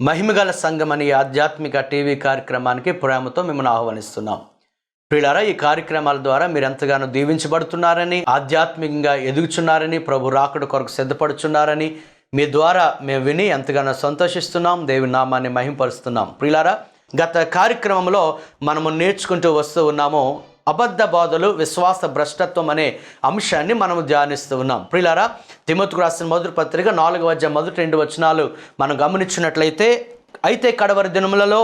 మహిమగల సంఘం అనే ఆధ్యాత్మిక టీవీ కార్యక్రమానికి ప్రేమతో మిమ్మల్ని ఆహ్వానిస్తున్నాం. ప్రియులారా ఈ కార్యక్రమాల ద్వారా మీరు ఎంతగానో దీవించబడుతున్నారని ఆధ్యాత్మికంగా ఎదుగుచున్నారని ప్రభు రాకుడు కొరకు సిద్ధపడుచున్నారని మీ ద్వారా మేము విని ఎంతగానో సంతోషిస్తున్నాం. దేవి నామాన్ని మహింపరుస్తున్నాం. ప్రియులారా గత కార్యక్రమంలో మనము నేర్చుకుంటూ వస్తూ ఉన్నాము అబద్ధ బాధలు విశ్వాస భ్రష్టత్వం అనే అంశాన్ని మనం ధ్యానిస్తూ ఉన్నాం. ప్రిలారా తిమ్మతుకు రాసిన మొదటి పత్రిక నాలుగు వద్ద మొదటి రెండు వచనాలు మనం గమనించినట్లయితే అయితే కడవరి దినములలో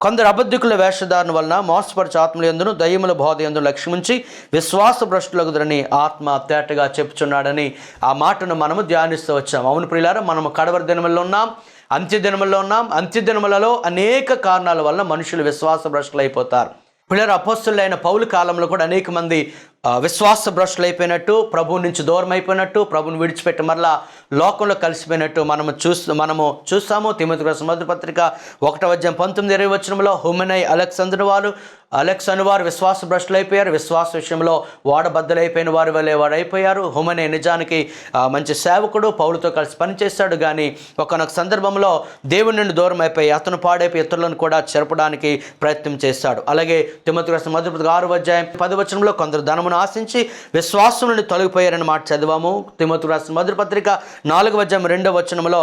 కొందరు అబద్ధికుల వేషధారణ వలన మోసపరిచే ఆత్మలు ఎందును దయ్యముల బోధ ఎందు లక్ష్యముంచి విశ్వాస భ్రష్టులగుదరని ఆత్మ తేటగా చెప్పుచున్నాడని ఆ మాటను మనము ధ్యానిస్తూ వచ్చాం. అవును ప్రియులారా మనము కడవరి దినముల్లో ఉన్నాం అంత్య దినముల్లో ఉన్నాం. అంత్య దినములలో అనేక కారణాల వలన మనుషులు విశ్వాస భ్రష్టులు అయిపోతారు పిల్లలు అపోస్తులైన పౌలు కాలంలో కూడా అనేక మంది విశ్వాస భ్రష్టులు అయిపోయినట్టు ప్రభువు నుంచి దూరం అయిపోయినట్టు ప్రభుని విడిచిపెట్టి మరలా లోకంలో కలిసిపోయినట్టు మనము చూస్తూ మనము చూస్తాము. తిమ్మతి రాసిన మొదటి పత్రిక ఒకటవ అధ్యాయం పంతొమ్మిది ఇరవై వచ్చినంలో హుమెనై అలెక్సందర్ వారు అలెక్స్ అను వారు విశ్వాస భ్రష్టులు అయిపోయారు. విశ్వాస విషయంలో వాడబద్దలైపోయిన వారి వల్లే వారు అయిపోయారు. హుమనే నిజానికి మంచి సేవకుడు పౌలతో కలిసి పనిచేస్తాడు కానీ ఒకనొక సందర్భంలో దేవుని నుండి దూరం అయిపోయి అతను పాడైపోయి ఇతరులను కూడా చెరపడానికి ప్రయత్నం చేస్తాడు అలాగే తిమ్మతి రాసిన మొదటి ఆరు అధ్యాయం పది వచనంలో కొందరు ధనమును ఆశించి విశ్వాసం నుండి తొలగిపోయారని మాట చదివాము. తిమ్మతి రాసిన మొదటి పత్రిక నాలుగు అధ్యాయం రెండో వచనంలో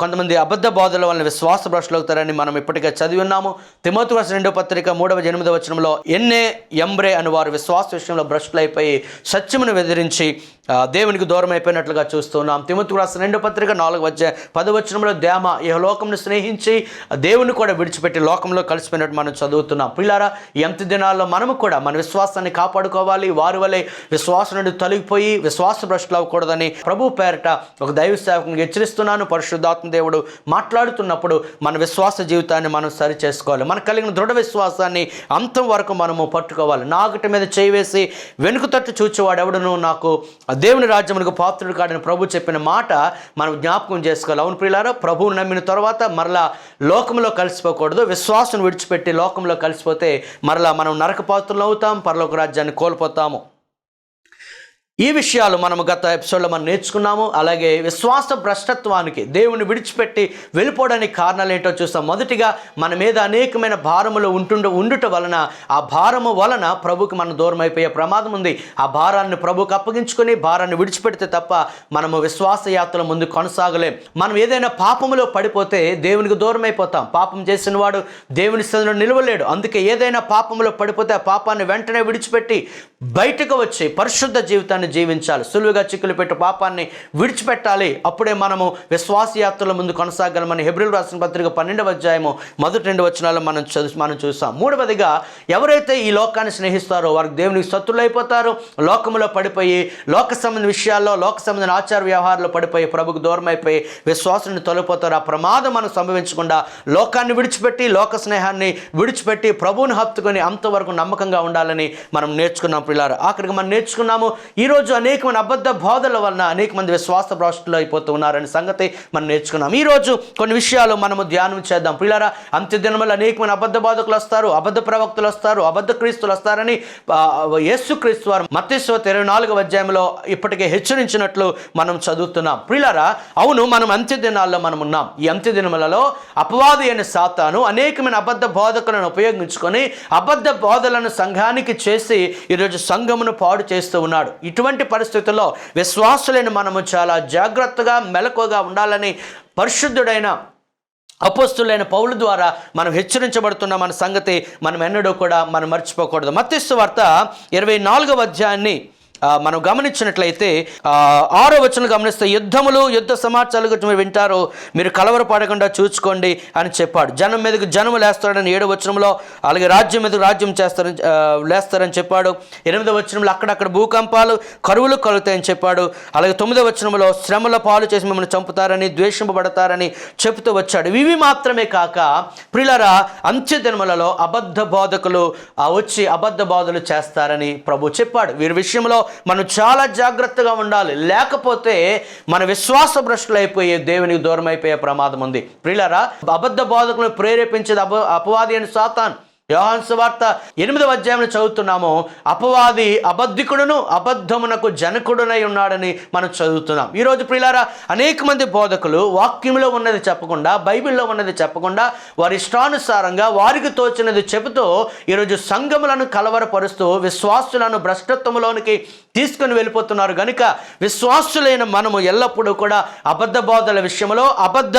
కొంతమంది అబద్ధ బోధల వలన విశ్వాస భ్రష్టులవుతారని మనం ఇప్పటికే చదివి ఉన్నాము. తిమ్మతి రాసిన రెండో పత్రిక మూడవ ఎనిమిదవ వచనంలో ఎన్నే ఎంబ్రే అని వారు విశ్వాస విషయంలో భ్రష్టులైపోయి సత్యమును వెదిరించి దేవునికి దూరం అయిపోయినట్లుగా చూస్తున్నాం. తిమ్మతి రాసిన రెండో పత్రిక నాలుగు వచ్చే పదవచనంలో దేమ ఈ లోకంను స్నేహించి దేవుని కూడా విడిచిపెట్టి లోకంలో కలిసిపోయినట్టు మనం చదువుతున్నాం. పిల్లారా ఎంత దినాల్లో మనము కూడా మన విశ్వాసాన్ని కాపాడుకోవాలి. వారి వల్లే విశ్వాసం నుండి తొలగిపోయి విశ్వాస భ్రష్టులు అవ్వకూడదని ప్రభు పేరట ఒక దైవ సేవకుని హెచ్చరిస్తున్నాను. పరిశుద్ధాత్మ దేవుడు మాట్లాడుతున్నప్పుడు మన విశ్వాస జీవితాన్ని మనం సరి చేసుకోవాలి మనకు కలిగిన దృఢ విశ్వాసాన్ని అంతం వరకు మనము పట్టుకోవాలి. నాగటి మీద చేయి వేసి వెనుక తట్టు చూచేవాడు ఎవడను నాకు దేవుని రాజ్యమునకు పాత్రుడు కాడని ప్రభు చెప్పిన మాట మనం జ్ఞాపకం చేసుకోవాలి. అవును ప్రియులారా ప్రభువు నమ్మిన తర్వాత మరలా లోకంలో కలిసిపోకూడదు. విశ్వాసం విడిచిపెట్టి లోకంలో కలిసిపోతే మరలా మనం నరక పాత్రలు అవుతాం పరలోక రాజ్యాన్ని కోల్పోతాము. ఈ విషయాలు మనం గత ఎపిసోడ్లో మనం నేర్చుకున్నాము. అలాగే విశ్వాస భ్రష్టత్వానికి దేవుని విడిచిపెట్టి వెళ్ళిపోవడానికి కారణాలు ఏంటో చూస్తాం. మొదటిగా మన మీద అనేకమైన భారములు ఉంటుండ ఉండుట వలన ఆ భారము వలన ప్రభుకి మనం దూరం అయిపోయే ప్రమాదం ఉంది. ఆ భారాన్ని ప్రభుకి అప్పగించుకొని భారాన్ని విడిచిపెడితే తప్ప మనము విశ్వాస యాత్రల ముందు కొనసాగలేం. మనం ఏదైనా పాపములో పడిపోతే దేవునికి దూరం అయిపోతాం. పాపం చేసిన వాడు దేవుని స్థితిలో నిలవలేడు. అందుకే ఏదైనా పాపములో పడిపోతే ఆ పాపాన్ని వెంటనే విడిచిపెట్టి బయటకు వచ్చి పరిశుద్ధ జీవితాన్ని జీవించాలి. సులువుగా చిక్కులు పెట్టి పాపాన్ని విడిచిపెట్టాలి. అప్పుడే మనము విశ్వాస యాత్రల ముందు కొనసాగలమని హెబ్రిల్ రాసిన పత్రిక పన్నెండవ అధ్యాయము మొదటి రెండు వచనాలు మనం చదువు మనం చూసాం మూడవదిగా ఎవరైతే ఈ లోకాన్ని స్నేహిస్తారో వారికి దేవునికి శత్రులు అయిపోతారు లోకములో పడిపోయి లోక సంబంధ విషయాల్లో లోక సంబంధ ఆచార వ్యవహారాల్లో పడిపోయి ప్రభుకు దూరం అయిపోయి విశ్వాసాన్ని తొలగిపోతారు. ఆ ప్రమాదం మనం సంభవించకుండా లోకాన్ని విడిచిపెట్టి లోక స్నేహాన్ని విడిచిపెట్టి ప్రభువుని హత్తుకొని అంతవరకు నమ్మకంగా ఉండాలని మనం నేర్చుకున్నాం పిల్లలు ఆఖరికి మనం నేర్చుకున్నాము ఈరోజు అనేక మంది అబద్ధ బోధల వలన అనేక మంది విశ్వాస భ్రష్టులు అయిపోతూ ఉన్నారనే సంగతి మనం నేర్చుకున్నాం. ఈరోజు కొన్ని విషయాలు మనము ధ్యానం చేద్దాం. పిల్లరా అంత్యదినములు అనేక మంది అబద్ధ బోధకులు వస్తారు అబద్ధ ప్రవక్తలు వస్తారు అబద్ధ క్రీస్తులు వస్తారని ఆ, యేసు క్రీస్తు వారు మత్స్వత ఇరవై నాలుగవ అధ్యాయంలో ఇప్పటికే హెచ్చరించినట్లు మనం చదువుతున్నాం. ప్రియులారా అవును మనం అంత్య దినాల్లో మనం ఉన్నాం. ఈ అంత్య దినములలో అపవాది అయిన సాతాను అనేకమైన అబద్ధ బోధకులను ఉపయోగించుకొని అబద్ధ బోధలను సంఘానికి చేసి ఈరోజు సంఘమును పాడు చేస్తూ ఉన్నాడు. ఇటువంటి పరిస్థితుల్లో విశ్వాసులైన మనము చాలా జాగ్రత్తగా మెలకుగా ఉండాలని పరిశుద్ధుడైన అపోస్తులైన పౌలు ద్వారా మనం హెచ్చరించబడుతున్న మన సంగతి మనం ఎన్నడూ కూడా మనం మర్చిపోకూడదు. మత్స్సు వార్త ఇరవై నాలుగవ అధ్యాయాన్ని మనం గమనించినట్లయితే ఆరో వచ్చిన గమనిస్తే యుద్ధములు యుద్ధ సమాచారాల గురించి మీరు వింటారు మీరు కలవరపడకుండా చూసుకోండి అని చెప్పాడు. జనం మీదకు జనము లేస్తాడని ఏడో వచనంలో అలాగే రాజ్యం మీదకి రాజ్యం చేస్తారని లేస్తారని చెప్పాడు. ఎనిమిదో వచనంలో అక్కడక్కడ భూకంపాలు కరువులు కలుగుతాయని చెప్పాడు. అలాగే తొమ్మిదో వచనంలో శ్రమల పాలు చేసి మిమ్మల్ని చంపుతారని ద్వేషింపబడతారని చెబుతూ వచ్చాడు. ఇవి మాత్రమే కాక ప్రిలరా అంత్య దినములలో అబద్ధ బోధకులు వచ్చి అబద్ధ బోధలు చేస్తారని ప్రభు చెప్పాడు. వీరి విషయంలో మనం చాలా జాగ్రత్తగా ఉండాలి. లేకపోతే మన విశ్వాస భ్రష్టులు అయిపోయే దేవునికి దూరం అయిపోయే ప్రమాదం ఉంది. ప్రియులరా అబద్ధ బోధకులను ప్రేరేపించేది అప అపవాది అని సాతాన్. యోహాన్ సువార్త ఎనిమిదవ అధ్యాయంలో చదువుతున్నాము. అపవాది అబద్ధికుడును అబద్ధమునకు జనకుడునై ఉన్నాడని మనం చదువుతున్నాం. ఈరోజు ప్రియులారా అనేక మంది బోధకులు వాక్యంలో ఉన్నది చెప్పకుండా బైబిల్లో ఉన్నది చెప్పకుండా వారి ఇష్టానుసారంగా వారికి తోచినది చెబుతూ ఈరోజు సంఘములను కలవరపరుస్తూ విశ్వాసులను భ్రష్టత్వంలోనికి తీసుకొని వెళ్ళిపోతున్నారు. కనుక విశ్వాసులైన మనము ఎల్లప్పుడూ కూడా అబద్ధ బోధల విషయంలో అబద్ధ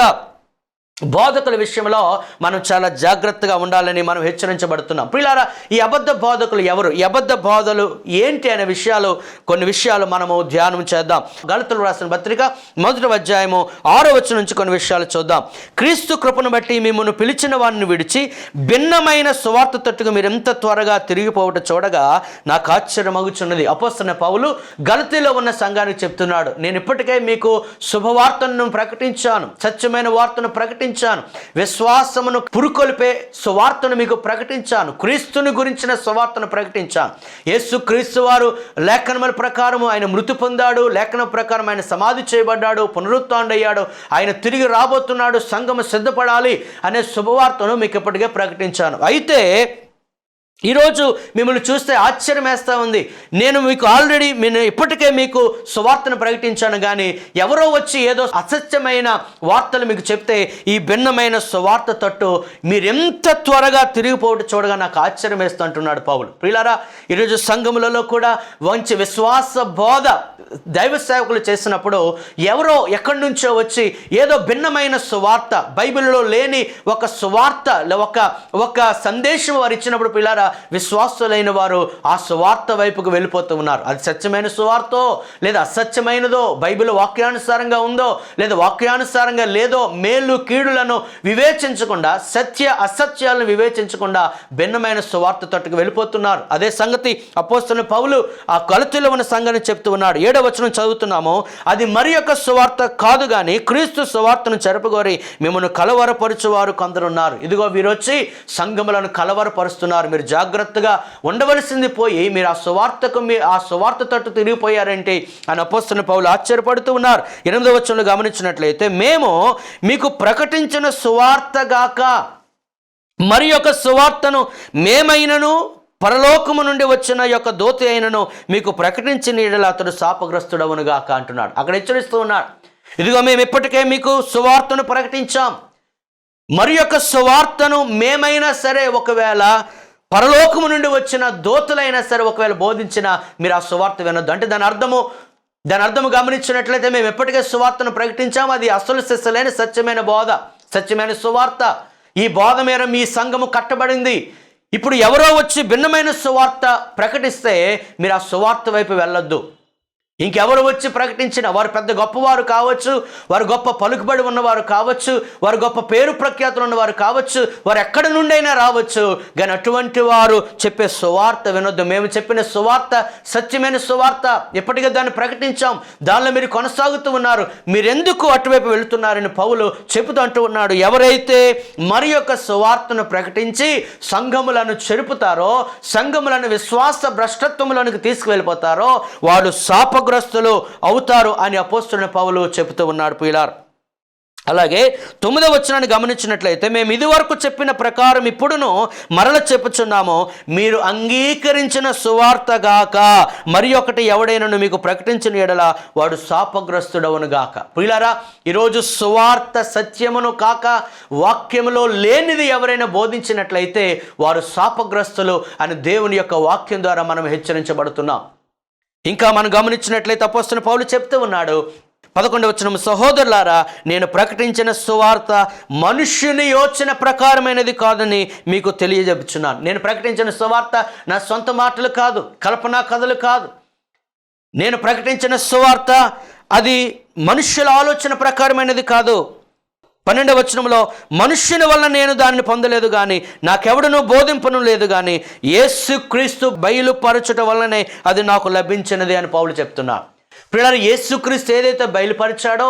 బోధకుల విషయంలో మనం చాలా జాగ్రత్తగా ఉండాలని మనం హెచ్చరించబడుతున్నాం. పిల్లారా ఈ అబద్ధ బోధకులు ఎవరు? ఈ అబద్ధ బోధలు ఏంటి అనే విషయాలు కొన్ని విషయాలు మనము ధ్యానం చేద్దాం. గళితులు రాసిన పత్రిక మొదటి అధ్యాయము ఆరో వచ్చిన నుంచి కొన్ని విషయాలు చూద్దాం. క్రీస్తు కృపను బట్టి మిమ్మల్ని పిలిచిన వారిని విడిచి భిన్నమైన సువార్త తట్టుకు మీరు ఎంత త్వరగా తిరిగిపోవట చూడగా నాకు ఆశ్చర్యమగుచున్నది. అపోస్తున్న పౌలు గలతీలో ఉన్న సంఘానికి చెప్తున్నాడు నేను ఇప్పటికే మీకు శుభవార్తను ప్రకటించాను. సత్యమైన వార్తను ప్రకటించాను. విశ్వాసమును పురుకొల్పే సువార్తను మీకు ప్రకటించాను. క్రీస్తుని గురించిన సువార్తను ప్రకటించాను. యేసు క్రీస్తు వారు లేఖనముల ప్రకారము ఆయన మృతి పొందాడు లేఖనం ప్రకారం ఆయన సమాధి చేయబడ్డాడు పునరుత్డయ్యాడు ఆయన తిరిగి రాబోతున్నాడు సంఘము సిద్ధపడాలి అనే శుభవార్తను మీకు ఇప్పటికే ప్రకటించాను. అయితే ఈరోజు మిమ్మల్ని చూస్తే ఆశ్చర్యం వేస్తూ ఉంది. నేను మీకు ఆల్రెడీ నేను ఇప్పటికే మీకు సువార్తను ప్రకటించాను కానీ ఎవరో వచ్చి ఏదో అసత్యమైన వార్తలు మీకు చెప్తే ఈ భిన్నమైన సువార్త తట్టు మీరు ఎంత త్వరగా తిరిగిపోవడం చూడగా నాకు ఆశ్చర్యం వేస్తూ అంటున్నాడు పావులు ప్రియులారా ఈరోజు సంఘములలో కూడా మంచి విశ్వాస బోధ దైవ సేవకులు చేసినప్పుడు ఎవరో ఎక్కడి నుంచో వచ్చి ఏదో భిన్నమైన సువార్త బైబిల్లో లేని ఒక సువార్త ఒక ఒక సందేశం వారు ఇచ్చినప్పుడు పిల్లారా విశ్వాసులైన వారు ఆ సువార్త వైపుకు వెళ్ళిపోతూ ఉన్నారు. అది సత్యమైన సువార్తో లేదా అసత్యమైనదో బైబిల్ వాక్యానుసారంగా ఉందో లేదా వాక్యానుసారంగా లేదో మేలు కీడులను వివేచించకుండా సత్య అసత్యాలను వివేచించకుండా భిన్నమైన సువార్త తట్టుకు వెళ్ళిపోతున్నారు. అదే సంగతి అపోస్తున్న పౌలు ఆ కొలతలో ఉన్న సంఘాన్ని చెప్తూ ఉన్నాడు. ఏడవ వచనం చదువుతున్నాము. అది మరి యొక్క సువార్త కాదు కానీ క్రీస్తు సువార్తను చెరపగోరి మిమ్మల్ని కలవరపరుచువారు కొందరున్నారు ఇదిగో వీరొచ్చి సంఘములను కలవరపరుస్తున్నారు. మీరు జాగ్రత్తగా ఉండవలసింది పోయి మీరు ఆ సువార్తకు మీ ఆ సువార్త తట్టు తిరిగిపోయారంటే అని అపోస్తున్న పౌలు ఆశ్చర్యపడుతూ ఉన్నారు. ఎనిమిదవ వచ్చంలో గమనించినట్లయితే మేము మీకు ప్రకటించిన సువార్తగాక మరి యొక్క సువార్తను మేమైనను పరలోకము నుండి వచ్చిన యొక్క దోతి అయినను మీకు ప్రకటించిన ఎడల అతడు శాపగ్రస్తుడవునుగాక అంటున్నాడు. అక్కడ హెచ్చరిస్తూ ఉన్నాడు. ఇదిగో మేము ఇప్పటికే మీకు సువార్తను ప్రకటించాం. మరి యొక్క సువార్తను మేమైనా సరే ఒకవేళ పరలోకము నుండి వచ్చిన దోతులైనా సరే ఒకవేళ బోధించిన మీరు ఆ సువార్త వినొద్దు. అంటే దాని అర్థము దాని అర్థము గమనించినట్లయితే మేము ఎప్పటికే సువార్తను ప్రకటించాము. అది అసలు సిస్సలైన సత్యమైన బోధ సత్యమైన సువార్త. ఈ బోధ మేర మీ సంఘము కట్టబడింది. ఇప్పుడు ఎవరో వచ్చి భిన్నమైన సువార్త ప్రకటిస్తే మీరు ఆ సువార్త వైపు వెళ్ళొద్దు. ఇంకెవరు వచ్చి ప్రకటించిన వారు పెద్ద గొప్పవారు కావచ్చు వారు గొప్ప పలుకుబడి ఉన్నవారు కావచ్చు వారు గొప్ప పేరు ప్రఖ్యాతులు ఉన్నవారు కావచ్చు వారు ఎక్కడి నుండైనా రావచ్చు. కానీ అటువంటి వారు చెప్పే సువార్త వినొద్దు. మేము చెప్పిన సువార్త సత్యమైన సువార్త ఎప్పటికీ దాన్ని ప్రకటించాం. దానిలో మీరు కొనసాగుతూ ఉన్నారు. మీరెందుకు అటువైపు వెళుతున్నారని పౌలు చెబుతూ అంటూ ఉన్నాడు. ఎవరైతే మరి యొక్క సువార్తను ప్రకటించి సంఘములను చెరుపుతారో సంఘములను విశ్వాస భ్రష్టత్వములోనికి తీసుకువెళ్ళిపోతారో వాడు శాపగ్రస్తులు అవుతారు అని అపోస్తున్న పౌలు చెబుతూ ఉన్నాడు పిలార్. అలాగే తొమ్మిదవ వచనాన్ని గమనించినట్లయితే మేము ఇదివరకు చెప్పిన ప్రకారం ఇప్పుడును మరల చెప్పుచున్నాము. మీరు అంగీకరించిన సువార్తగాక మరి ఒకటి ఎవడైనను మీకు ప్రకటించిన ఎడల వాడు శాపగ్రస్తుడవును గాక. ప్రియులారా ఈరోజు సువార్త సత్యమును కాక వాక్యములో లేనిది ఎవరైనా బోధించినట్లయితే వారు శాపగ్రస్తులు అని దేవుని యొక్క వాక్యం ద్వారా మనం హెచ్చరించబడుతున్నాం. ఇంకా మనం గమనించినట్లయితే అపోస్తున్న పౌలు చెప్తూ ఉన్నాడు. పదకొండు వచ్చిన సహోదరులారా నేను ప్రకటించిన సువార్త మనుష్యుని యోచన ప్రకారమైనది కాదని మీకు తెలియజెప్పుచున్నాను నేను ప్రకటించిన సువార్త నా సొంత మాటలు కాదు కల్పనా కథలు కాదు. నేను ప్రకటించిన సువార్త అది మనుష్యుల ఆలోచన ప్రకారమైనది కాదు. పన్నెండవ వచనంలో మనుష్యుని వల్ల నేను దానిని పొందలేదు కానీ నాకెవడను బోధింపను లేదు కానీ యేసు క్రీస్తు బయలుపరచుట వల్లనే అది నాకు లభించినది అని పౌలు చెప్తున్నా. పిల్లలు యేసుక్రీస్తు ఏదైతే బయలుపరిచాడో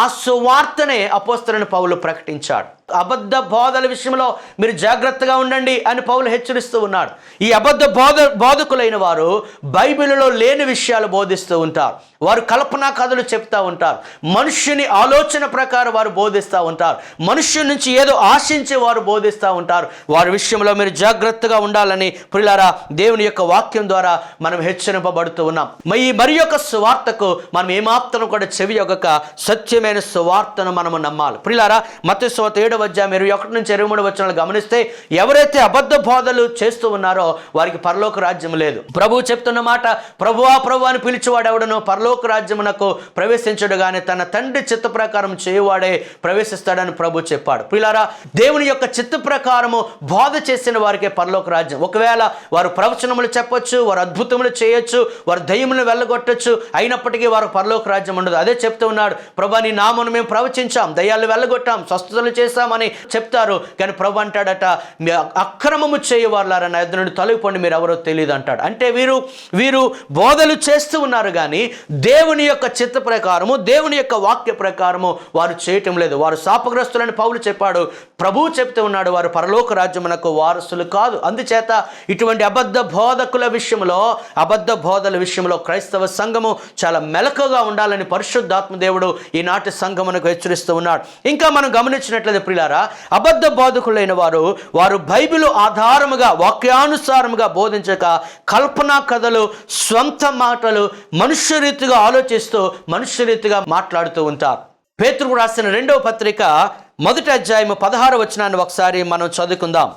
ఆ సువార్తనే అపోస్తలను పౌలు ప్రకటించాడు. అబద్ధ బోధల విషయంలో మీరు జాగ్రత్తగా ఉండండి అని పౌలు హెచ్చరిస్తూ ఉన్నాడు. ఈ అబద్ధ బోధ బోధకులైన వారు బైబిల్లో లేని విషయాలు బోధిస్తూ ఉంటారు. వారు కల్పనా కథలు చెప్తా ఉంటారు. మనుష్యుని ఆలోచన ప్రకారం వారు బోధిస్తూ ఉంటారు. మనుష్యుని నుంచి ఏదో ఆశించి వారు బోధిస్తూ ఉంటారు. వారి విషయంలో మీరు జాగ్రత్తగా ఉండాలని ప్రిలారా దేవుని యొక్క వాక్యం ద్వారా మనం హెచ్చరింపబడుతూ ఉన్నాం. మరి ఈ మరి యొక్క సువార్తకు మనం ఏమాత్రం కూడా చెవి యొక్క సత్యమైన సువార్తను మనము నమ్మాలి. ప్రిలారా మత సోత ఏడవ అధ్యాయం ఇరవై ఒకటి నుంచి ఇరవై మూడు వచ్చిన గమనిస్తే ఎవరైతే అబద్ధ బోధలు చేస్తూ ఉన్నారో వారికి పరలోక రాజ్యం లేదు. ప్రభువు చెప్తున్న మాట ప్రభువా ప్రభు అని పిలిచేవాడు ఎవడనో పరలోక రాజ్యమునకు ప్రవేశించడుగానే తన తండ్రి చిత్త ప్రకారం చేయువాడే ప్రవేశిస్తాడని ప్రభు చెప్పాడు. పిల్లారా దేవుని యొక్క చిత్త ప్రకారము బాధ చేసిన వారికే పరలోక రాజ్యం. ఒకవేళ వారు ప్రవచనములు చెప్పొచ్చు వారు అద్భుతములు చేయొచ్చు వారు దయ్యములు వెళ్ళగొట్టొచ్చు అయినప్పటికీ వారు పరలోక రాజ్యం ఉండదు. అదే చెప్తూ ఉన్నాడు ప్రభా నీ నామను మేము ప్రవచించాం దయ్యాలు వెళ్ళగొట్టాం స్వస్థతలు చేశామని చెప్తారు. కానీ ప్రభు అంటాడట మీ అక్రమము చేయవారులారా నా ఎదురు నుండి తొలగిపోండి మీరు ఎవరో తెలియదు అంటాడు. అంటే వీరు వీరు బోధలు చేస్తూ ఉన్నారు కానీ దేవుని యొక్క చిత్త ప్రకారము దేవుని యొక్క వాక్య ప్రకారము వారు చేయటం లేదు. వారు శాపగ్రస్తులని పౌలు చెప్పాడు. ప్రభువు చెప్తూ ఉన్నాడు వారు పరలోక రాజ్యమునకు వారసులు కాదు. అందుచేత ఇటువంటి అబద్ధ బోధకుల విషయంలో అబద్ధ బోధల విషయంలో క్రైస్తవ సంఘము చాలా మెలకుగా ఉండాలని పరిశుద్ధాత్మ దేవుడు ఈనాటి సంఘమునకు హెచ్చరిస్తూ ఉన్నాడు. ఇంకా మనం గమనించినట్లయితే ప్రిలారా అబద్ధ బోధకులైన వారు వారు బైబిల్ ఆధారముగా వాక్యానుసారముగా బోధించక కల్పనా కథలు స్వంత మాటలు మనుష్య రీతిగా ఆలోచిస్తూ మనుష్య రీతిగా మాట్లాడుతూ ఉంటారు. పేతురు రాసిన రెండవ పత్రిక మొదటి అధ్యాయము పదహారు వచనాన్ని ఒకసారి మనం చదువుకుందాం.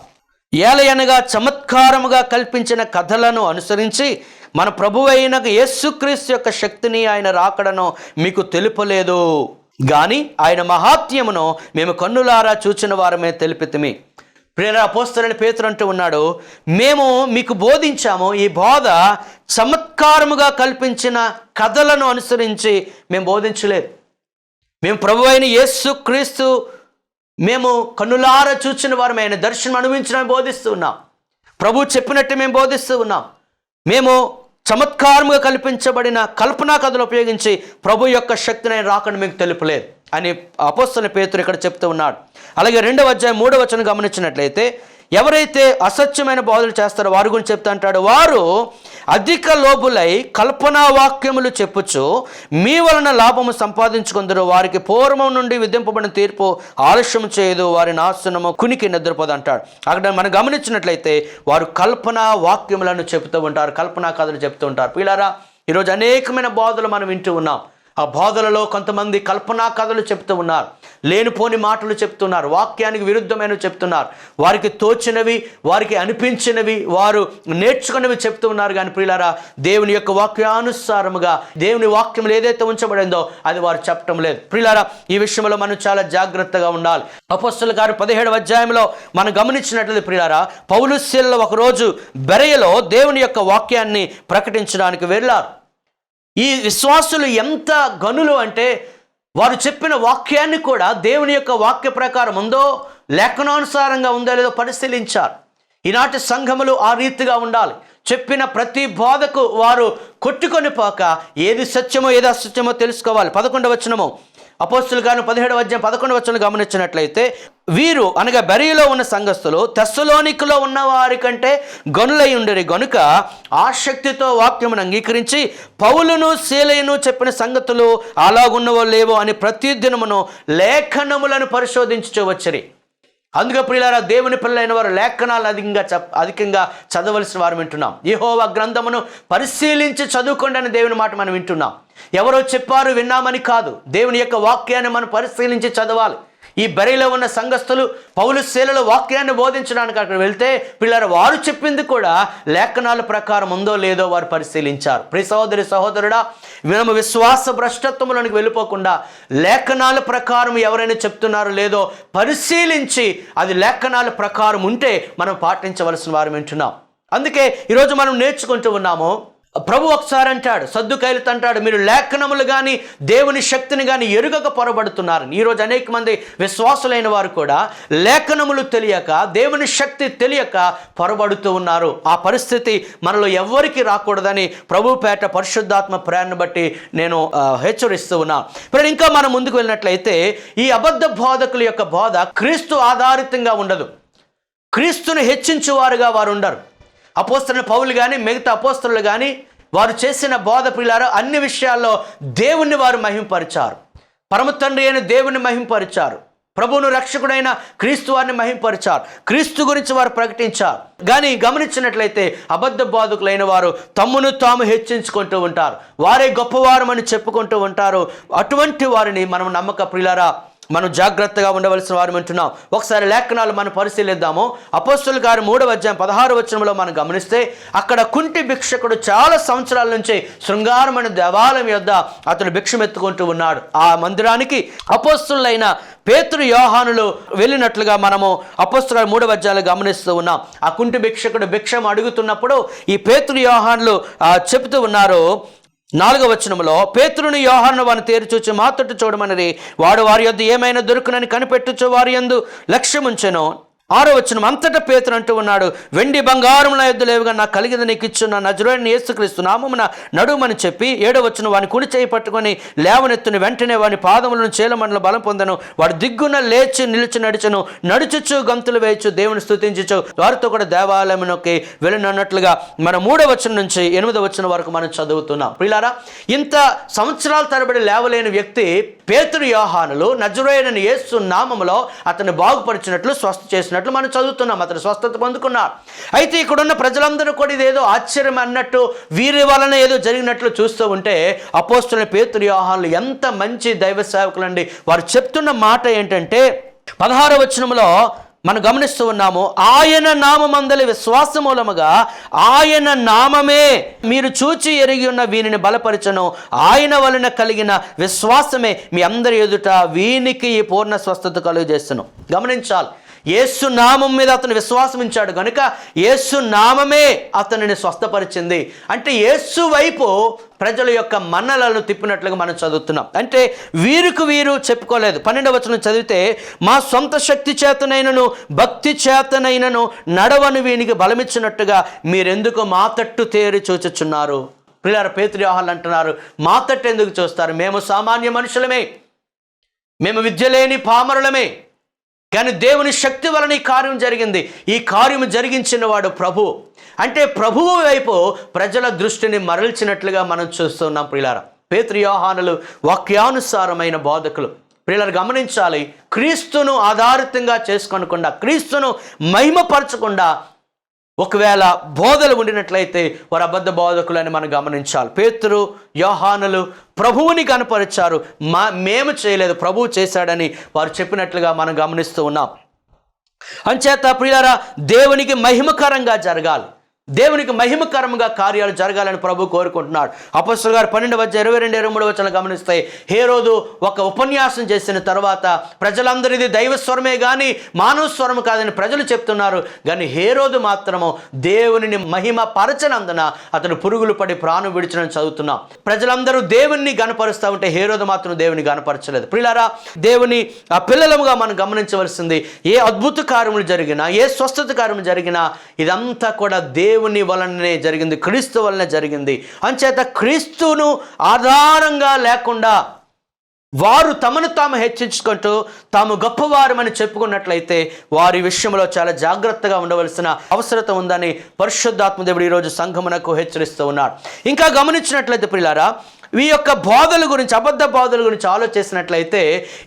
ఏలయనగా చమత్కారముగా కల్పించిన కథలను అనుసరించి మన ప్రభువైన యేసుక్రీస్తు యొక్క శక్తిని ఆయన రాకడను మీకు తెలుపలేదు. గాని ఆయన మహాత్యమును మేము కన్నులారా చూచిన వారమే తెలిపితిమి. ప్రేర అపోస్తలని పేతురు అంటూ ఉన్నాడు మేము మీకు బోధించాము ఈ బోధ చమత్కారముగా కల్పించిన కథలను అనుసరించి మేము బోధించలేదు. మేము ప్రభు అయిన యేసు క్రీస్తు మేము కన్నులార చూచిన వారు ఆయన దర్శనం అనుభవించడం బోధిస్తూ ఉన్నాం. ప్రభు చెప్పినట్టు మేము బోధిస్తూ ఉన్నాం. మేము చమత్కారముగా కల్పించబడిన కల్పనా కథలు ఉపయోగించి ప్రభు యొక్క శక్తిని ఆయన రాకుండా మీకు తెలుపలేదు. అని అపోస్తున్న పేతురు ఇక్కడ చెప్తూ ఉన్నాడు. అలాగే రెండవ అధ్యాయం మూడవ వచనం గమనించినట్లయితే ఎవరైతే అసత్యమైన బోధలు చేస్తారో వారి గురించి చెప్తా అంటాడు వారు అధిక లోబులై కల్పనా వాక్యములు చెప్పుచు మీ వలన లాభము సంపాదించుకుందరు. వారికి పూర్వం నుండి విధింపబడిన తీర్పు ఆలస్యం చేయదు. వారి నాశనము కునికి నిద్రపోదు అంటాడు. అక్కడ మనం గమనించినట్లయితే వారు కల్పనా వాక్యములను చెబుతూ ఉంటారు కల్పనా కథలు చెప్తూ ఉంటారు. పిల్లారా ఈరోజు అనేకమైన బోధలు మనం వింటూ ఉన్నాం. ఆ బోధలలో కొంతమంది కల్పనా కథలు చెప్తూ ఉన్నారు లేనిపోని మాటలు చెప్తున్నారు వాక్యానికి విరుద్ధమైనవి చెప్తున్నారు. వారికి తోచినవి వారికి అనిపించినవి వారు నేర్చుకున్నవి చెప్తూ ఉన్నారు. కానీ ప్రియులారా దేవుని యొక్క వాక్యానుసారముగా దేవుని వాక్యం ఏదైతే ఉంచబడిందో అది వారు చెప్పటం లేదు. ప్రియులారా ఈ విషయంలో మనం చాలా జాగ్రత్తగా ఉండాలి. అపస్తుల గారు పదిహేడవ అధ్యాయంలో మనం గమనించినట్లయితే ప్రియులారా పౌలు ఒకరోజు బెరయలో దేవుని యొక్క వాక్యాన్ని ప్రకటించడానికి వెళ్ళారు. ఈ విశ్వాసులు ఎంత గనులు అంటే వారు చెప్పిన వాక్యాన్ని కూడా దేవుని యొక్క వాక్య ప్రకారం ఉందో లేఖనానుసారంగా ఉందో లేదో పరిశీలించారు ఈనాటి సంఘములు ఆ రీతిగా ఉండాలి. చెప్పిన ప్రతి బోధకు వారు కొట్టుకొని పోక ఏది సత్యమో ఏది అసత్యమో తెలుసుకోవాలి. పదకొండవచనము అపోస్తులు గాను పదిహేడు అధ్యాయం పదకొండు వచనం గమనించినట్లయితే వీరు అనగా బెరీలో ఉన్న సంఘస్థులు తెస్సులోనికలో ఉన్న వారి కంటే గనులై ఉండేది గనుక ఆసక్తితో వాక్యమును అంగీకరించి పౌలును శీలయును చెప్పిన సంగతులు అలాగున్నవో లేవో అని ప్రతిదినమును లేఖనములను పరిశోధించుకోవచ్చరి అందుకే ప్రియులారా దేవుని పిల్లలైన వారు లేఖనాలు అధికంగా చ అధికంగా చదవలసిన వారు వింటున్నాం. యెహోవా గ్రంథమును పరిశీలించి చదువుకోండి అని దేవుని మాట మనం వింటున్నాం. ఎవరో చెప్పారు విన్నామని కాదు. దేవుని యొక్క వాక్యాన్ని మనం పరిశీలించి చదవాలి. ఈ బరిలో ఉన్న సంఘస్థులు పౌలు శీలలో వాక్యాన్ని బోధించడానికి అక్కడ వెళ్తే పిల్లలు వారు చెప్పింది కూడా లేఖనాల ప్రకారం ఉందో లేదో వారు పరిశీలించారు. ప్రియ సహోదరి సహోదరుడా మేము విశ్వాస భ్రష్టత్వంలోనికి వెళ్ళిపోకుండా లేఖనాల ప్రకారం ఎవరైనా చెప్తున్నారో లేదో పరిశీలించి అది లేఖనాల ప్రకారం ఉంటే మనం పాటించవలసిన వారు వింటున్నాం. అందుకే ఈరోజు మనం నేర్చుకుంటూ ఉన్నాము ప్రభు ఒకసారి అంటాడు సద్దుకైలుతో అంటాడు మీరు లేఖనములు కానీ దేవుని శక్తిని కానీ ఎరుగక పొరబడుతున్నారు. ఈరోజు అనేక మంది విశ్వాసులైన వారు కూడా లేఖనములు తెలియక దేవుని శక్తి తెలియక పొరబడుతూ ఉన్నారు. ఆ పరిస్థితి మనలో ఎవ్వరికి రాకూడదని ప్రభు పేట పరిశుద్ధాత్మ ప్రేరణ బట్టి నేను హెచ్చరిస్తూ ఉన్నా. ఇప్పుడు ఇంకా మనం ముందుకు వెళ్ళినట్లయితే ఈ అబద్ధ బోధకుల యొక్క బోధ క్రీస్తు ఆధారితంగా ఉండదు. క్రీస్తుని హెచ్చించేవారుగా వారు ఉండరు. అపోస్తల పౌలు కానీ మిగతా అపోస్తలు కానీ వారు చేసిన బోధ పిల్లారు అన్ని విషయాల్లో దేవుణ్ణి వారు మహింపరిచారు. పరమ తండ్రి అయిన దేవుని మహింపరిచారు. ప్రభువును రక్షకుడైన క్రీస్తు వారిని మహింపరిచారు. క్రీస్తు గురించి వారు ప్రకటించారు. కానీ గమనించినట్లయితే అబద్ధ బాధకులైన వారు తమ్మును తాము హెచ్చించుకుంటూ ఉంటారు. వారే గొప్పవారమని చెప్పుకుంటూ ఉంటారు. అటువంటి వారిని మనం నమ్మక ప్రియులారా మనం జాగ్రత్తగా ఉండవలసిన వారు అంటున్నాం. ఒకసారి లేఖనాలు మనం పరిశీలిద్దాము. అపోస్తుల గారు మూడవ అధ్యాయం పదహారు వచనంలో మనం గమనిస్తే అక్కడ కుంటి భిక్షకుడు చాలా సంవత్సరాల నుంచి శృంగారమైన దేవాలయం యొద్ద అతడు భిక్షమెత్తుకుంటూ ఉన్నాడు. ఆ మందిరానికి అపోస్తులైన పేతురు యోహానులు వెళ్ళినట్లుగా మనము అపోస్తుల మూడవ అధ్యాయాలు గమనిస్తూ ఉన్నాం. ఆ కుంటి భిక్షకుడు భిక్షం అడుగుతున్నప్పుడు ఈ పేతురు యోహానులు చెబుతూ ఉన్నారు నాలుగవ వచనములో పేతురుని యోహాను వారిని తేరుచూచి చూచి చూడమనరి. వాడు వారి యొద్ద ఏమైనా దొరుకునని కనిపెట్టుచు వారి యందు లక్ష్యముంచెను. ఆరో వచనం అంతటా పేతురు అంటూ ఉన్నాడు వెండి బంగారం నా ఎద్దు లేవుగా నాకు కలిగింది నీకు ఇచ్చున్న నజరుడిని ఏసుక్రీస్తు నామమున నడుమని చెప్పి ఏడో వచ్చిన వాని కుడి చేయి పట్టుకొని లేవనెత్తుని వెంటనే వాని పాదములను చీలమండల బలం పొందను. వాడు దిగ్గున లేచి నిలిచి నడిచను. నడుచుచు గంతులు వేయచ్చు దేవుని స్థుతించచ్చు వారితో కూడా దేవాలయంలోకి వెళ్ళినట్లుగా మన మూడో వచ్చిన నుంచి ఎనిమిదో వచ్చిన వరకు మనం చదువుతున్నాం. పిల్లారా ఇంత సంవత్సరాల తరబడి లేవలేని వ్యక్తి పేతురు యోహానులు నజరైన యేసు నామములో అతన్ని బాగుపరిచినట్లు స్వస్థ చేసినట్లు మనం చదువుతున్నాం. అతను స్వస్థత పొందుకున్నారు. అయితే ఇక్కడున్న ప్రజలందరూ కూడా ఇదేదో ఆశ్చర్యం అన్నట్టు వీరి వలన ఏదో జరిగినట్లు చూస్తూ ఉంటే అపోస్తున్న పేతురు యోహానులు ఎంత మంచి దైవ సేవకులండి. వారు చెప్తున్న మాట ఏంటంటే పదహార వచనంలో మనం గమనిస్తూ ఉన్నాము ఆయన నామమందలి విశ్వాస మూలముగా ఆయన నామమే మీరు చూచి ఎరిగి ఉన్న వీనిని బలపరచను. ఆయన వలన కలిగిన విశ్వాసమే మీ అందరి ఎదుట వీనికి ఈ పూర్ణ స్వస్థత కలుగజేస్తును. గమనించాలి. యేసు నామం మీద అతను విశ్వాసం ఉంచాడు కనుక యేసు నామమే అతనిని స్వస్థపరిచింది. అంటే యేసు వైపు ప్రజల యొక్క మన్నలను తిప్పినట్లుగా మనం చదువుతున్నాం. అంటే వీరికి వీరు చెప్పుకోలేదు. పన్నెండవ వచనం చదివితే మా సొంత శక్తి చేతనైనను భక్తి చేతనైనను నడవను వీనికి బలమిచ్చినట్టుగా మీరెందుకు మా తట్టు తేరి చూచుచున్నారు? పిల్లల పేతుర్యాహాలు అంటున్నారు మా తట్టు ఎందుకు చూస్తారు? మేము సామాన్య మనుషులమే. మేము విద్య లేని పామరులమే. కానీ దేవుని శక్తి వలన ఈ కార్యం జరిగింది. ఈ కార్యం జరిగించిన వాడు ప్రభు. అంటే ప్రభువు వైపు ప్రజల దృష్టిని మరల్చినట్లుగా మనం చూస్తున్నాం ప్రియులార. పేతృయోహానులు వాక్యానుసారమైన బోధకులు. ప్రియులారు గమనించాలి. క్రీస్తును ఆధారితంగా చేసుకోనకుండా క్రీస్తును మహిమపరచకుండా ఒకవేళ బోధలు ఉండినట్లయితే వారు అబద్ధ బోధకులని మనం గమనించాలి. పేతురు యోహానులు ప్రభువుని కనపరిచారు. మా మేము చేయలేదు ప్రభువు చేశాడని వారు చెప్పినట్లుగా మనం గమనిస్తూ ఉన్నాం. అంచేత ప్రియారా దేవునికి మహిమకరంగా జరగాలి. దేవునికి మహిమకరంగా కార్యాలు జరగాలని ప్రభు కోరుకుంటున్నాడు. అపస్సులు గారు పన్నెండు వచ్చి ఇరవై రెండు ఇరవై మూడు వచ్చిన గమనిస్తే హే రోజు ఒక ఉపన్యాసం చేసిన తర్వాత ప్రజలందరిది దైవ స్వరమే కానీ మానవ స్వరం కాదని ప్రజలు చెప్తున్నారు. కానీ హే రోజు మాత్రము దేవునిని మహిమ పరచనందున అతను పురుగులు పడి ప్రాణం విడిచడం చదువుతున్నాం. ప్రజలందరూ దేవుణ్ణి గనపరుస్తూ ఉంటే హే రోజు మాత్రం దేవుని గనపరచలేదు పిల్లరా దేవుని ఆ పిల్లలముగా మనం గమనించవలసింది ఏ అద్భుత కార్యములు జరిగినా ఏ స్వస్థత కార్యములు జరిగినా ఇదంతా కూడా దేవుని వలననే జరిగింది క్రీస్తు వలన జరిగింది. అంచేత క్రీస్తును ఆధారంగా లేకుండా వారు తమను తాము హెచ్చించుకుంటూ తాము గొప్పవారమని చెప్పుకున్నట్లయితే వారి విషయంలో చాలా జాగ్రత్తగా ఉండవలసిన అవసరత ఉందని పరిశుద్ధాత్మదేవుడు ఈరోజు సంఘమునకు హెచ్చరిస్తూ ఉన్నాడు. ఇంకా గమనించినట్లయితే పిల్లారా ఈ యొక్క బోధల గురించి అబద్ధ బోధల గురించి ఆలోచించినట్లయితే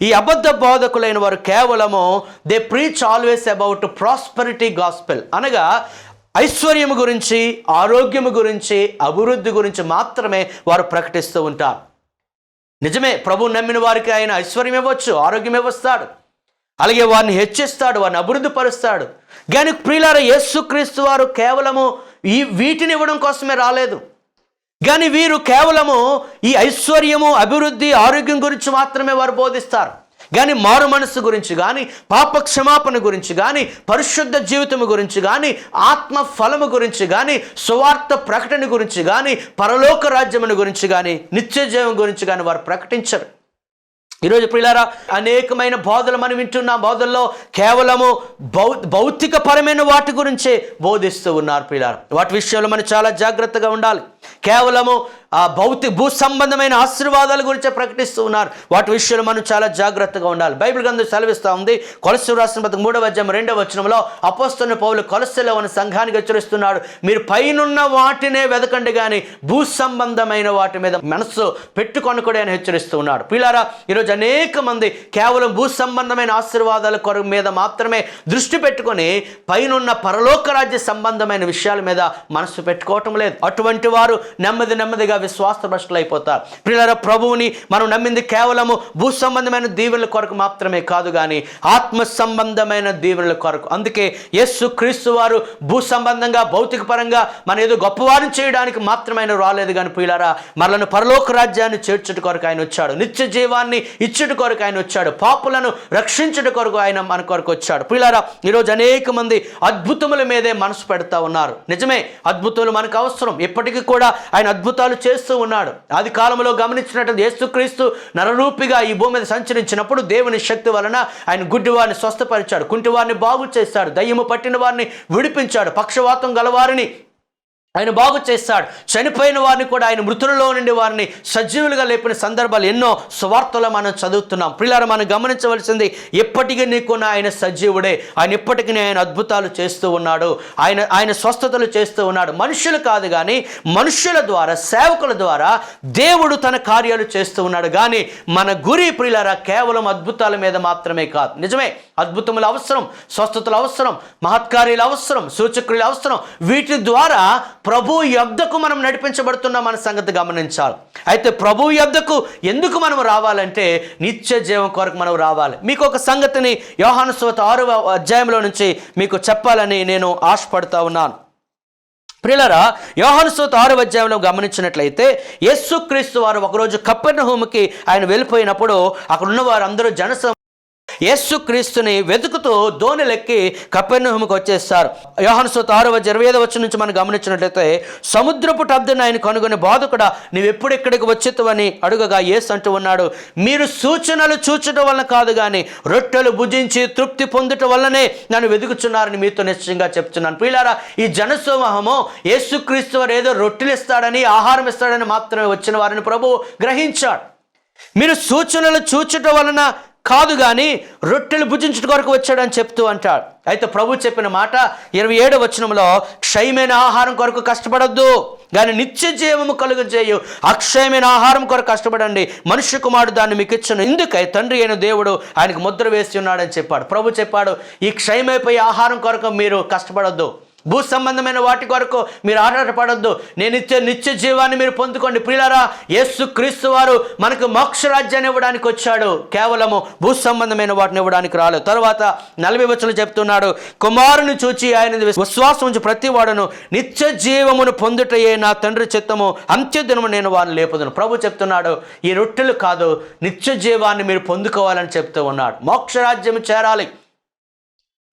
ఈ అబద్ధ బోధకులైన వారు కేవలము they preach always about prosperity gospel అనగా ఐశ్వర్యము గురించి ఆరోగ్యము గురించి అభివృద్ధి గురించి మాత్రమే వారు ప్రకటిస్తూ ఉంటారు. నిజమే ప్రభు నమ్మిన వారికి ఆయన ఐశ్వర్యం ఇవ్వచ్చు ఆరోగ్యం ఇవ్వస్తాడు. అలాగే వారిని హెచ్చిస్తాడు వారిని అభివృద్ధి పరుస్తాడు. కానీ ప్రియులార యేసుక్రీస్తు వారు కేవలము ఈ వీటిని ఇవ్వడం కోసమే రాలేదు. కానీ వీరు కేవలము ఈ ఐశ్వర్యము అభివృద్ధి ఆరోగ్యం గురించి మాత్రమే వారు బోధిస్తారు. కానీ మారు మనస్సు గురించి కానీ పాప క్షమాపణ గురించి కానీ పరిశుద్ధ జీవితం గురించి కానీ ఆత్మ ఫలము గురించి కానీ సువార్త ప్రకటన గురించి కానీ పరలోక రాజ్యముని గురించి కానీ నిత్య జీవం గురించి కానీ వారు ప్రకటించరు. ఈరోజు ప్రియులారా అనేకమైన బోధలు మనం వింటున్నాం. బోధల్లో కేవలము భౌ భౌతికపరమైన వాటి గురించే బోధిస్తూ ఉన్నారు ప్రియులారా. వాటి విషయంలో మనం చాలా జాగ్రత్తగా ఉండాలి. కేవలము ఆ భౌతిక భూ సంబంధమైన ఆశీర్వాదాల గురించే ప్రకటిస్తూ ఉన్నారు. వాటి విషయంలో మనం చాలా జాగ్రత్తగా ఉండాలి. బైబిల్ గ్రంథం సెలవిస్తూ ఉంది. కొలసి రాసిన పథకం మూడవ అధ్యాయం రెండవ వచనంలో అపోస్తున్న పౌలు కొలసలో ఉన్న సంఘానికి హెచ్చరిస్తున్నాడు. మీరు పైనున్న వాటినే వెదకండి కానీ భూ సంబంధమైన వాటి మీద మనస్సు పెట్టుకొని కూడా ఆయన హెచ్చరిస్తూ ఉన్నాడు. పిల్లారా ఈరోజు అనేక మంది కేవలం భూ సంబంధమైన ఆశీర్వాదాల కొరకు మీద మాత్రమే దృష్టి పెట్టుకొని పైనున్న పరలోక రాజ్య సంబంధమైన విషయాల మీద మనసు పెట్టుకోవటం లేదు. అటువంటి వారు నెమ్మది నెమ్మదిగా విశ్వాస భ్రష్టులు అయిపోతారు పిల్లల ప్రభువుని మనం నమ్మింది కేవలము భూ సంబంధమైన దీవెనల కొరకు మాత్రమే కాదు కానీ ఆత్మ సంబంధమైన దీవెనల కొరకు. అందుకే యస్సు క్రీస్తు వారు భూ సంబంధంగా భౌతిక పరంగా మన ఏదో గొప్పవారిని చేయడానికి మాత్రమే రాలేదు కానీ పిల్లరా మనలను పరలోక రాజ్యాన్ని చేర్చుట కొరకు ఆయన వచ్చాడు. నిత్య జీవాన్ని ఇచ్చుట కొరకు ఆయన వచ్చాడు. పాపులను రక్షించుట కొరకు ఆయన మన కొరకు వచ్చాడు. పిల్లరా ఈరోజు అనేక మంది అద్భుతముల మీదే మనసు పెడతా ఉన్నారు. నిజమే అద్భుతములు మనకు అవసరం. ఇప్పటికీ కూడా ఆయన అద్భుతాలు చేస్తూ ఉన్నాడు. ఆది కాలంలో గమనించినట్టు యేసుక్రీస్తు నరరూపిగా ఈ భూమి మీద సంచరించినప్పుడు దేవుని శక్తి వలన ఆయన గుడ్డివారిని స్వస్థపరిచాడు. కుంటివారిని బాగు చేస్తాడు దయ్యము పట్టిన వారిని విడిపించాడు. పక్షవాతం గలవారిని ఆయన బాగు చేస్తాడు. చనిపోయిన వారిని కూడా ఆయన మృతులలో నుండి వారిని సజీవులుగా లేపిన సందర్భాలు ఎన్నో స్వార్థలో మనం చదువుతున్నాం. పిల్లలు మనం గమనించవలసింది ఎప్పటికీ నీకున్న ఆయన సజీవుడే. ఆయన ఇప్పటికీ ఆయన అద్భుతాలు చేస్తూ ఉన్నాడు. ఆయన ఆయన స్వస్థతలు చేస్తూ ఉన్నాడు. మనుషులు కాదు కానీ మనుషుల ద్వారా సేవకుల ద్వారా దేవుడు తన కార్యాలు చేస్తూ ఉన్నాడు. కానీ మన గురి ప్రియులరా కేవలం అద్భుతాల మీద మాత్రమే కాదు. నిజమే అద్భుతముల అవసరం స్వస్థతలు అవసరం మహత్కార్యాలు అవసరం సూచక్రియలు అవసరం. వీటి ద్వారా ప్రభు యొద్దకు మనం నడిపించబడుతున్నాం మన సంగతి గమనించాలి. అయితే ప్రభు యొద్దకు ఎందుకు మనం రావాలంటే నిత్య జీవం కొరకు మనం రావాలి. మీకు ఒక సంగతిని యోహాను స్వత ఆరవ అధ్యాయంలో నుంచి మీకు చెప్పాలని నేను ఆశపడుతూ ఉన్నాను. ప్రిలరా యోహానుసూత ఆరు అధ్యాయంలో గమనించినట్లయితే యేసుక్రీస్తు వారు ఒకరోజు కప్పెర్నహూముకి ఆయన వెళ్ళిపోయినప్పుడు అక్కడ ఉన్న వారందరూ జనస యేసుక్రీస్తుని వెతుకుతూ దోణిలెక్కి కపెర్నహుముకు వచ్చేస్తారు. యోహాను సూత ఆరు ఇరవై ఐదు వచ్చి నుంచి మనం గమనించినట్లయితే సముద్రపు టబ్దిని ఆయన కనుగొని బాధకుడ నీవు ఎప్పుడు ఇక్కడికి వచ్చేతువని అడుగగా యేసు అంటూ ఉన్నాడు. మీరు సూచనలు చూచటం వలన కాదు కానీ రొట్టెలు భుజించి తృప్తి పొందుట వల్లనే నన్ను వెతుకుచున్నారని మీతో నిశ్చయంగా చెప్తున్నాను. పిల్లారా ఈ జనసమూహము యేసుక్రీస్తు వారు ఏదో రొట్టెలు ఇస్తాడని ఆహారం ఇస్తాడని మాత్రమే వచ్చిన వారిని ప్రభు గ్రహించాడు. మీరు సూచనలు చూచటం వలన కాదు కానీ రొట్టెలు భుజించుట కొరకు వచ్చాడని చెప్తూ అంటాడు. అయితే ప్రభు చెప్పిన మాట ఇరవై ఏడు వచనంలో క్షయమైన ఆహారం కొరకు కష్టపడొద్దు కానీ నిత్య జీవము కలుగు చేయు అక్షయమైన ఆహారం కొరకు కష్టపడండి. మనుష్య కుమారుడు దాన్ని మీకు ఇచ్చిన. ఎందుకై తండ్రి అయిన దేవుడు ఆయనకు ముద్ర వేసి ఉన్నాడని చెప్పాడు. ప్రభు చెప్పాడు ఈ క్షయమైపోయే ఆహారం కొరకు మీరు కష్టపడొద్దు. భూ సంబంధమైన వాటి కొరకు మీరు ఆధారపడద్దు. నేను ఇచ్చే నిత్య జీవాన్ని మీరు పొందుకోండి. ప్రియులారా యేసు క్రీస్తు వారు మనకు మోక్ష రాజ్యాన్ని ఇవ్వడానికి వచ్చాడు. కేవలము భూ సంబంధమైన వాటిని ఇవ్వడానికి రాలేదు. తర్వాత నలభై వచ్చలు చెప్తున్నాడు. కుమారుని చూచి ఆయన విశ్వాసం ఉంచి ప్రతి వాడును నిత్య జీవమును పొందుటయే నా తండ్రి చిత్తము. అంత్యదినము నేను వారిని లేపుదును. ప్రభు చెప్తున్నాడు ఈ రొట్టెలు కాదు నిత్య జీవాన్ని మీరు పొందుకోవాలని చెప్తూ ఉన్నాడు. మోక్షరాజ్యం చేరాలి.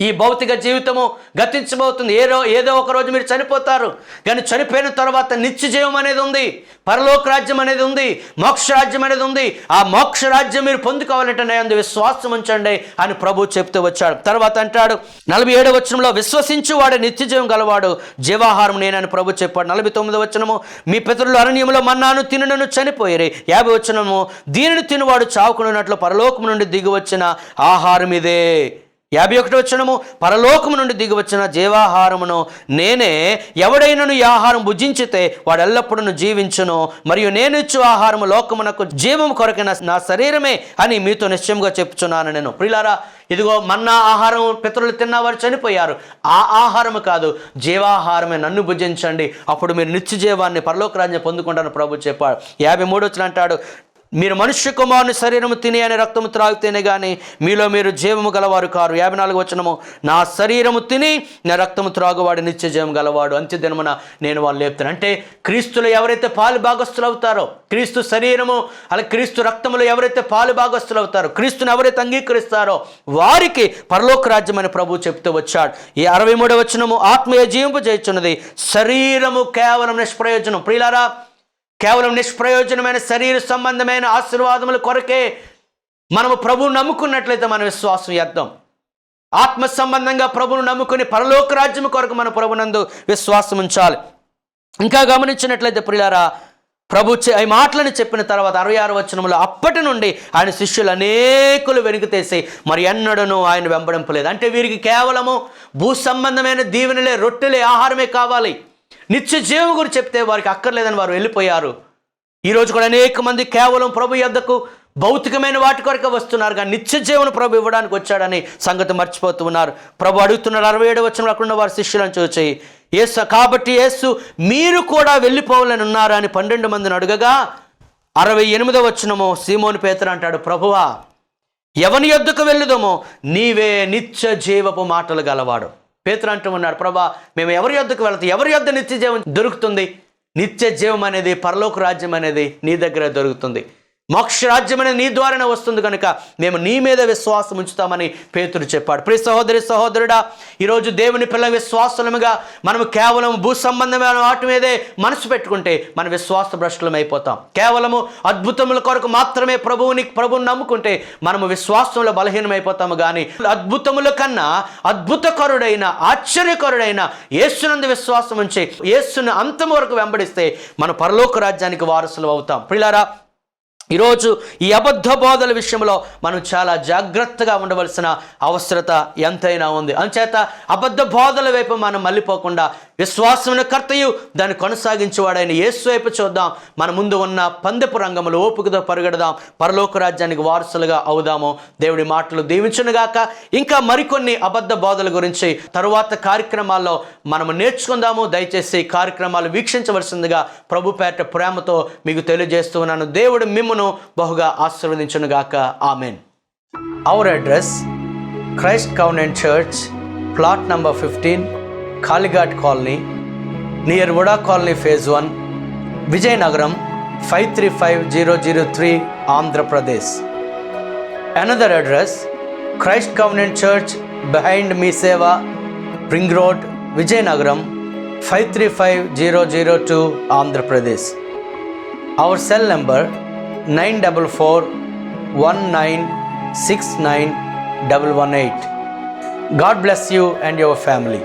ఈ భౌతిక జీవితము గతించబోతుంది. ఏదో ఏదో ఒక రోజు మీరు చనిపోతారు. కానీ చనిపోయిన తర్వాత నిత్య జీవం అనేది ఉంది. పరలోక రాజ్యం అనేది ఉంది. మోక్ష రాజ్యం అనేది ఉంది. ఆ మోక్ష రాజ్యం మీరు పొందుకోవాలంటే నేను అందు. విశ్వాసం ఉంచండి అని ప్రభు చెప్తూ వచ్చాడు. తర్వాత అంటాడు నలభై ఏడవ వచనంలో విశ్వసించు వాడు నిత్య జీవం గలవాడు. జీవాహారం నేనని ప్రభు చెప్పాడు. నలభై తొమ్మిది వచనము మీ పితరులు అరణ్యంలో మన్నాను తినను చనిపోయారు. యాభై వచనము దీనిని తినువాడు చావుకున్నట్లు పరలోకము నుండి దిగి వచ్చిన ఆహారం ఇదే యాభై ఒకటి వచ్చినము పరలోకము నుండి దిగివచ్చిన జీవాహారమును నేనే ఎవడైనను ఈ ఆహారం భుజించితే వాడు ఎల్లప్పుడూ జీవించును. మరియు నేను ఇచ్చు ఆహారము లోకమునకు జీవము కొరకైన నా శరీరమే అని మీతో నిశ్చయంగా చెప్తున్నాను నేను. ప్రిలారా ఇదిగో మన్నా ఆహారం పితరులు తిన్నవారు చనిపోయారు. ఆ ఆహారము కాదు జీవాహారమే నన్ను భుజించండి. అప్పుడు మీరు నిత్య జీవాన్ని పరలోకరాజ్యం పొందుకుంటాను ప్రభు చెప్పాడు. యాభై మూడు వచ్చిన అంటాడు మీరు మనుష్య కుమారుని శరీరము తిని అని రక్తము త్రాగితేనే కానీ మీలో మీరు జీవము గలవారు కారు. యాభై నాలుగు వచనము నా శరీరము తిని నా రక్తము త్రాగువాడు నిత్య జీవం గలవాడు. అంత్య దినమున నేను వాళ్ళు లేపుతాను. అంటే క్రీస్తులు ఎవరైతే పాలు భాగస్తులు అవుతారో క్రీస్తు శరీరము అలా క్రీస్తు రక్తములో ఎవరైతే పాలు భాగస్తులు అవుతారో క్రీస్తుని ఎవరైతే అంగీకరిస్తారో వారికి పరలోక రాజ్యమని ప్రభువు ప్రభు చెప్తూ వచ్చాడు. ఈ అరవై మూడవ వచనము ఆత్మీయ జీవింపు చేయుచున్నది శరీరము కేవలం నిష్ప్రయోజనం. ప్రియులారా కేవలం నిష్ప్రయోజనమైన శరీర సంబంధమైన ఆశీర్వాదముల కొరకే మనము ప్రభువు నమ్ముకున్నట్లయితే మన విశ్వాసం ఎద్దాం ఆత్మ సంబంధంగా ప్రభును నమ్ముకుని పరలోక రాజ్యం కొరకు మన ప్రభునందు విశ్వాసం ఉంచాలి. ఇంకా గమనించినట్లయితే ప్రియులారా ప్రభు ఈ మాటలను చెప్పిన తర్వాత అరవై ఆరు వచనములు అప్పటి నుండి ఆయన శిష్యులు అనేకులు వెనుకతేసి మరి ఎన్నడనూ ఆయన వెంబడింపలేదు. అంటే వీరికి కేవలము భూ సంబంధమైన దీవెనలే రొట్టెలే ఆహారమే కావాలి. నిత్య జీవం గురించి చెప్తే వారికి అక్కర్లేదని వారు వెళ్ళిపోయారు. ఈరోజు కూడా అనేక మంది కేవలం ప్రభు యొద్దకు భౌతికమైన వాటి కొరకు వస్తున్నారు. కానీ నిత్య జీవన ప్రభు ఇవ్వడానికి వచ్చాడని సంగతి మర్చిపోతూ ఉన్నారు. ప్రభు అడుగుతున్నారు అరవై ఏడు వచ్చిన అక్కడ ఉన్న వారి శిష్యులను చూచి యేసు కాబట్టి యేసు మీరు కూడా వెళ్ళిపోవాలని ఉన్నారా? అని పన్నెండు మందిని అడుగగా అరవై ఎనిమిదో వచ్చినమో సీమోని పేతరు అంటాడు ప్రభువా ఎవని యొద్దకు వెళ్ళుదమో నీవే నిత్య జీవపు మాటలు గలవాడు. పేతురు అంటూ ఉన్నాడు ప్రభా మేము ఎవరి యొద్దకు వెళతాం? ఎవరి యొద్ద నిత్య జీవం దొరుకుతుంది? నిత్య జీవం అనేది పరలోక రాజ్యం అనేది నీ దగ్గర దొరుకుతుంది. మోక్ష నీ ద్వారానే వస్తుంది కనుక మేము నీ మీద విశ్వాసం ఉంచుతామని పేతురు చెప్పాడు. ప్రియ సహోదరి సహోదరుడా ఈరోజు దేవుని పిల్ల విశ్వాసముగా మనం కేవలం భూ సంబంధమైన వాటి మీదే మనసు పెట్టుకుంటే మన విశ్వాస భ్రష్టులం అయిపోతాం. కేవలము అద్భుతముల కొరకు మాత్రమే ప్రభువుని ప్రభువుని నమ్ముకుంటే మనము విశ్వాసంలో బలహీనమైపోతాము కానీ అద్భుతముల కన్నా అద్భుతకరుడైన ఆశ్చర్యకరుడైన యేసునందు విశ్వాసం ఉంచి యేసును అంతం వరకు వెంబడిస్తే మన పరలోక రాజ్యానికి వారసులు అవుతాం. ప్రిలారా ఈరోజు ఈ అబద్ధ బోధల విషయంలో మనం చాలా జాగ్రత్తగా ఉండవలసిన అవసరత ఎంతైనా ఉంది. అంచేత అబద్ధ బోధల వైపు మనం మళ్ళీపోకుండా విశ్వాసమైన కర్తయు దాన్ని కొనసాగించేవాడైన యేసు వైపు చూద్దాం. మన ముందు ఉన్న పందెపు రంగంలో ఓపికతో పరిగెడదాం. పరలోక రాజ్యానికి వారసులుగా అవుదాము. దేవుడి మాటలు దీవించునుగాక. ఇంకా మరికొన్ని అబద్ధ బోధల గురించి తరువాత కార్యక్రమాల్లో మనము నేర్చుకుందాము. దయచేసి కార్యక్రమాలు వీక్షించవలసిందిగా ప్రభుపేట ప్రేమతో మీకు తెలియజేస్తూ ఉన్నాను. దేవుడు మిమ్మును బహుగా ఆశీర్వదించునుగాక amen. Our address Christ covenant church plot number fifteen Kalighat colony near VUDA colony phase one Vizianagaram five three five zero zero three Andhra Pradesh another address Christ covenant church behind Mee Seva ring road Vizianagaram five three five zero zero two Andhra Pradesh our cell number nine double four one nine six nine double one eight God bless you and your family